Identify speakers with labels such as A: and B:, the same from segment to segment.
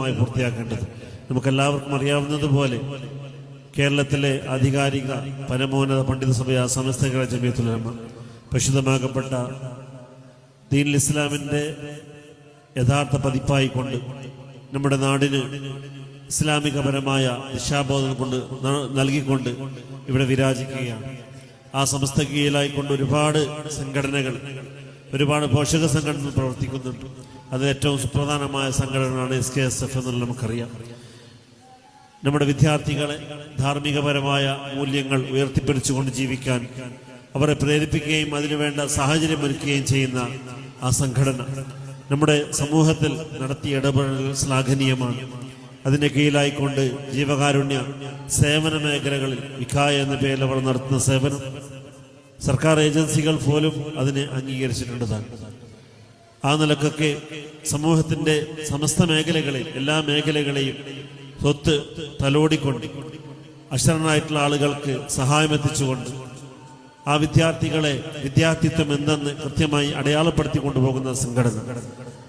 A: മായി പൂർത്തിയാക്കേണ്ടത്. നമുക്കെല്ലാവർക്കും അറിയാവുന്നതുപോലെ കേരളത്തിലെ ആധികാരിക പരമോന്നത പണ്ഡിത സഭയ സമസ്തകളെ ജമിയത്തുലമ പരിശുദ്ധമാകപ്പെട്ട ദീൻ ഇസ്ലാമിന്റെ യഥാർത്ഥ പതിപ്പായിക്കൊണ്ട് നമ്മുടെ നാടിന് ഇസ്ലാമികപരമായ ദിശാബോധം കൊണ്ട് നൽകിക്കൊണ്ട് ഇവിടെ വിരാജിക്കുകയാണ്. ആ സമസ്ത കീഴിലായിക്കൊണ്ട് ഒരുപാട് സംഘടനകൾ ഒരുപാട് പോഷക സംഘടനകൾ പ്രവർത്തിക്കുന്നുണ്ട്. അത് ഏറ്റവും സുപ്രധാനമായ സംഘടനയാണ് എസ് കെ എസ് എഫ് എന്നുള്ളത് നമുക്കറിയാം. നമ്മുടെ വിദ്യാർത്ഥികളെ ധാർമ്മികപരമായ മൂല്യങ്ങൾ ഉയർത്തിപ്പിടിച്ചുകൊണ്ട് ജീവിക്കാൻ അവരെ പ്രേരിപ്പിക്കുകയും അതിനുവേണ്ട സാഹചര്യം ഒരുക്കുകയും ചെയ്യുന്ന ആ സംഘടന നമ്മുടെ സമൂഹത്തിൽ നടത്തിയ ഇടപെടൽ ശ്ലാഘനീയമാണ്. അതിന്റെ കീഴിലായിക്കൊണ്ട് ജീവകാരുണ്യ സേവന മേഖലകളിൽ വിഖായ എന്ന പേരിൽ അവർ നടത്തുന്ന സേവനം സർക്കാർ ഏജൻസികൾ പോലും അതിനെ അംഗീകരിച്ചിട്ടുണ്ടതാണ് ആ നിലക്കൊക്കെ സമൂഹത്തിന്റെ സമസ്ത മേഖലകളിൽ എല്ലാ മേഖലകളെയും സ്വത്ത് തലോടിക്കൊണ്ട് അക്ഷരനായിട്ടുള്ള ആളുകൾക്ക് സഹായം എത്തിച്ചുകൊണ്ട് ആ വിദ്യാർത്ഥികളെ വിദ്യാർത്ഥിത്വം എന്തെന്ന് കൃത്യമായി അടയാളപ്പെടുത്തി കൊണ്ടുപോകുന്ന സംഘടന.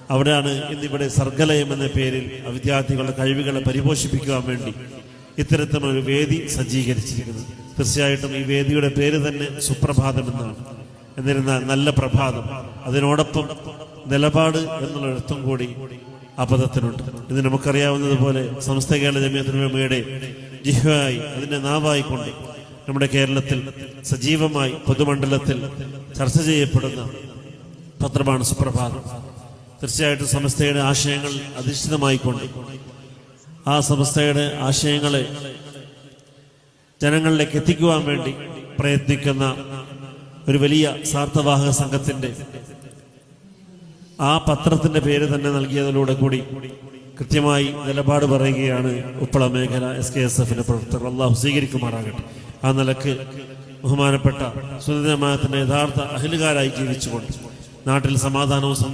A: അവിടെയാണ് ഇന്നിവിടെ സർഗലയം എന്ന പേരിൽ വിദ്യാർത്ഥികളുടെ കഴിവുകളെ പരിപോഷിപ്പിക്കുവാൻ വേണ്ടി ഇത്തരത്തിലൊരു വേദി സജ്ജീകരിച്ചിരിക്കുന്നത് തീർച്ചയായിട്ടും ഈ വേദിയുടെ പേര് തന്നെ സുപ്രഭാതം എന്നാണ്. എന്നിരുന്നാൽ നല്ല പ്രഭാതം. അതിനോടൊപ്പം നിലപാട് എന്നുള്ള അർത്ഥം കൂടി ആ പദത്തിനുണ്ട് ഇത് നമുക്കറിയാവുന്നതുപോലെ സമസ്ത കേരള ജമിയത്തിനുമയുടെ ജിഹ്വായി അതിന്റെ നാവായിക്കൊണ്ട് നമ്മുടെ കേരളത്തിൽ സജീവമായി പൊതുമണ്ഡലത്തിൽ ചർച്ച ചെയ്യപ്പെടുന്ന പത്രമാണ് സുപ്രഭാതം. തീർച്ചയായിട്ടും സമസ്തയുടെ ആശയങ്ങൾ അധിഷ്ഠിതമായിക്കൊണ്ട് ആ സമസ്തയുടെ ആശയങ്ങളെ ജനങ്ങളിലേക്ക് എത്തിക്കുവാൻ വേണ്ടി പ്രയത്നിക്കുന്ന ഒരു വലിയ സാർത്ഥവാഹക സംഘത്തിന്റെ ആ പത്രത്തിന്റെ പേര് തന്നെ നൽകിയതിലൂടെ കൂടി കൃത്യമായി നിലപാട് പറയുകയാണ് ഉപ്പള മേഖല എസ് കെ എസ് എഫിന്റെ പ്രവർത്തകർ. അള്ളാഹു സ്വീകരിക്കുമാറാകട്ടെ. ആ നിലയ്ക്ക് ബഹുമാനപ്പെട്ട സുനിതമാനത്തിന്റെ യഥാർത്ഥ അഹിലുകാരായി ജീവിച്ചുകൊണ്ട് നാട്ടിൽ സമാധാനവും